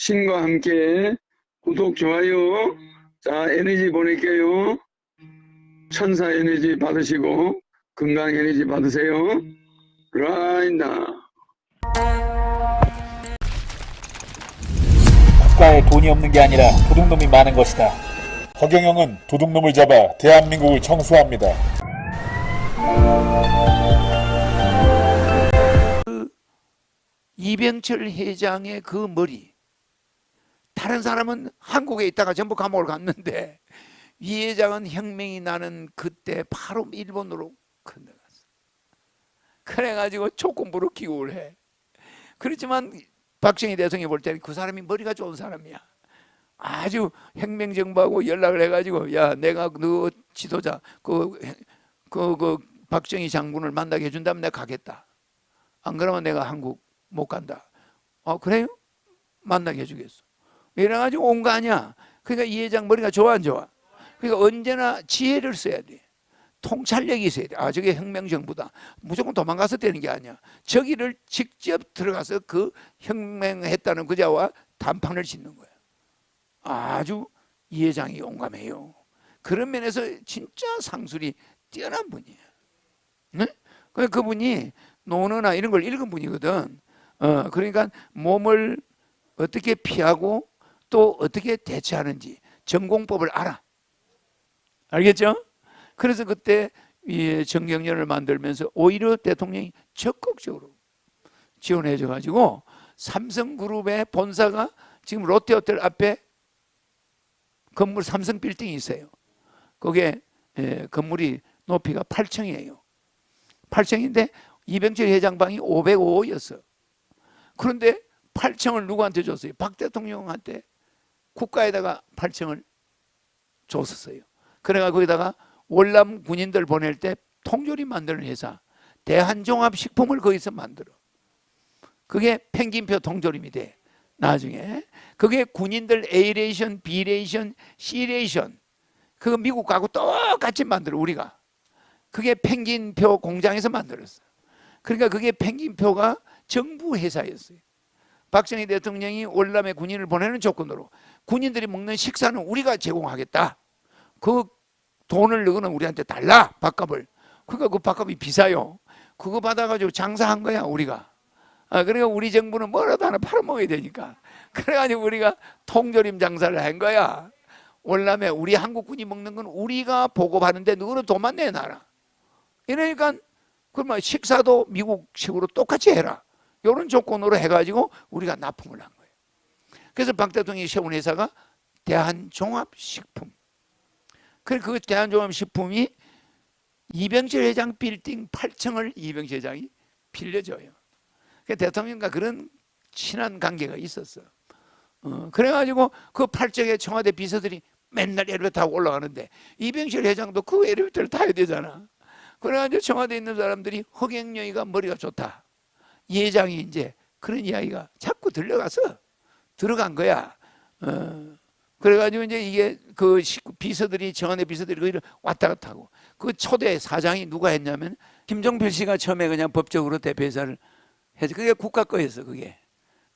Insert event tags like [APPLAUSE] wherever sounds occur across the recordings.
신과 함께 구독, 좋아요. 자, 에너지 보낼게요. 천사 에너지 받으시고 건강 에너지 받으세요. 라인다. 국가에 돈이 없는 게 아니라 도둑놈이 많은 것이다. 허경영은 도둑놈을 잡아 대한민국을 청소합니다. 이병철 회장의 그 머리. 다른 사람은 한국에 있다가 전부 감옥을 갔는데 [LAUGHS] 이 회장은 혁명이 나는 그때 바로 일본으로 건너갔어. 그래가지고 조건부로 기고를 해. 그렇지만 박정희 대통령이 볼 때는 그 사람이 머리가 좋은 사람이야. 아주 혁명정부하고 연락을 해가지고 야 내가 너 지도자 그 그, 그 박정희 장군을 만나게 해준다면 내가 가겠다. 안 그러면 내가 한국 못 간다. 어 그래요? 만나게 해주겠어. 이래가지고 온 거 아니야. 그러니까 이 회장 머리가 좋아 안 좋아? 그러니까 언제나 지혜를 써야 돼. 통찰력이 있어야 돼. 아 저게 혁명정부다. 무조건 도망가서 되는 게 아니야. 저기를 직접 들어가서 그 혁명했다는 그자와 단판을 짓는 거야. 아주 이 회장이 용감해요. 그런 면에서 진짜 상술이 뛰어난 분이에요. 네? 그 그분이 논어나 이런 걸 읽은 분이거든. 어, 그러니까 몸을 어떻게 피하고 또 어떻게 대처하는지 전공법을 알아. 알겠죠? 그래서 그때 이 정경련을 만들면서 오히려 대통령이 적극적으로 지원해 줘 가지고 삼성그룹의 본사가 지금 롯데호텔 앞에 건물 삼성 빌딩이 있어요. 그게 예, 건물이 높이가 8층이에요. 8층인데 이병철 회장방이 505였어. 그런데 8층을 누구한테 줬어요? 박 대통령한테 국가에다가 8층을 줬었어요. 그래가 거기다가 월남 군인들 보낼 때 통조림 만드는 회사 대한종합식품을 거기서 만들어. 그게 펭귄표 통조림이 돼. 나중에 그게 군인들 A레이션, B레이션, C레이션 그거 미국 가고 똑같이 만들어 우리가. 그게 펭귄표 공장에서 만들었어. 그러니까 그게 펭귄표가 정부 회사였어요. 박정희 대통령이 월남에 군인을 보내는 조건으로 군인들이 먹는 식사는 우리가 제공하겠다. 그 돈을 너는 우리한테 달라 밥값을. 그러니까 그 밥값이 비싸요. 그거 받아가지고 장사한 거야 우리가. 아, 그러니까 우리 정부는 뭐라도 하나 팔아먹어야 되니까. 그래가지고 우리가 통조림 장사를 한 거야. 월남에 우리 한국군이 먹는 건 우리가 보급하는데 너는 돈만 내놔라. 이러니까 그러면 식사도 미국식으로 똑같이 해라. 이런 조건으로 해가지고 우리가 납품을 한 거예요. 그래서 박 대통령이 세운 회사가 대한종합식품. 그래서 그 대한종합식품이 이병철 회장 빌딩 8층을 이병철 회장이 빌려줘요. 그 대통령과 그런 친한 관계가 있었어. 어, 그래가지고 그 8층에 청와대 비서들이 맨날 엘리베이터 타고 올라가는데 이병철 회장도 그 엘리베이터를 타야 되잖아. 그래가지고 청와대에 있는 사람들이 허경영이가 머리가 좋다. 이 회장이 이제 그런 이야기가 자꾸 들려가서 들어간 거야. 어, 그래가지고 이제 이게 그 비서들이 청와대 비서들이 거기를 왔다 갔다 하고 그 초대 사장이 누가 했냐면 김종필 씨가 처음에 그냥 법적으로 대표이사를 해서 그게 국가 거였어 그게.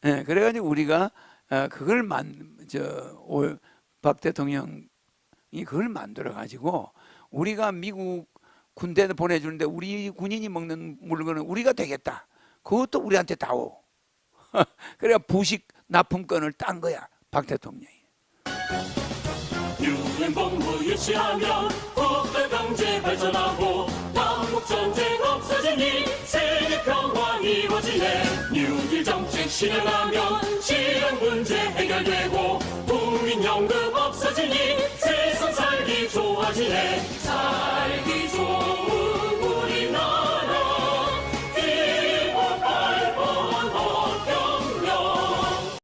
예, 그래가지고 우리가 어, 그걸 만저박 대통령이 그걸 만들어 가지고 우리가 미국 군대 보내주는데 우리 군인이 먹는 물건은 우리가 되겠다. 그것도 우리한테 다오. [LAUGHS] 그래야 부식 납품권을 딴 거야 박 대통령이. 유엔 공부 유치하면 국가 경제 발전하고 남북 전쟁 없어지니 세계 평화 이루어지네 뉴딜 정책 실현하면 실현 문제 해결되고 국민연금 없어지니 세상 살기 좋아지네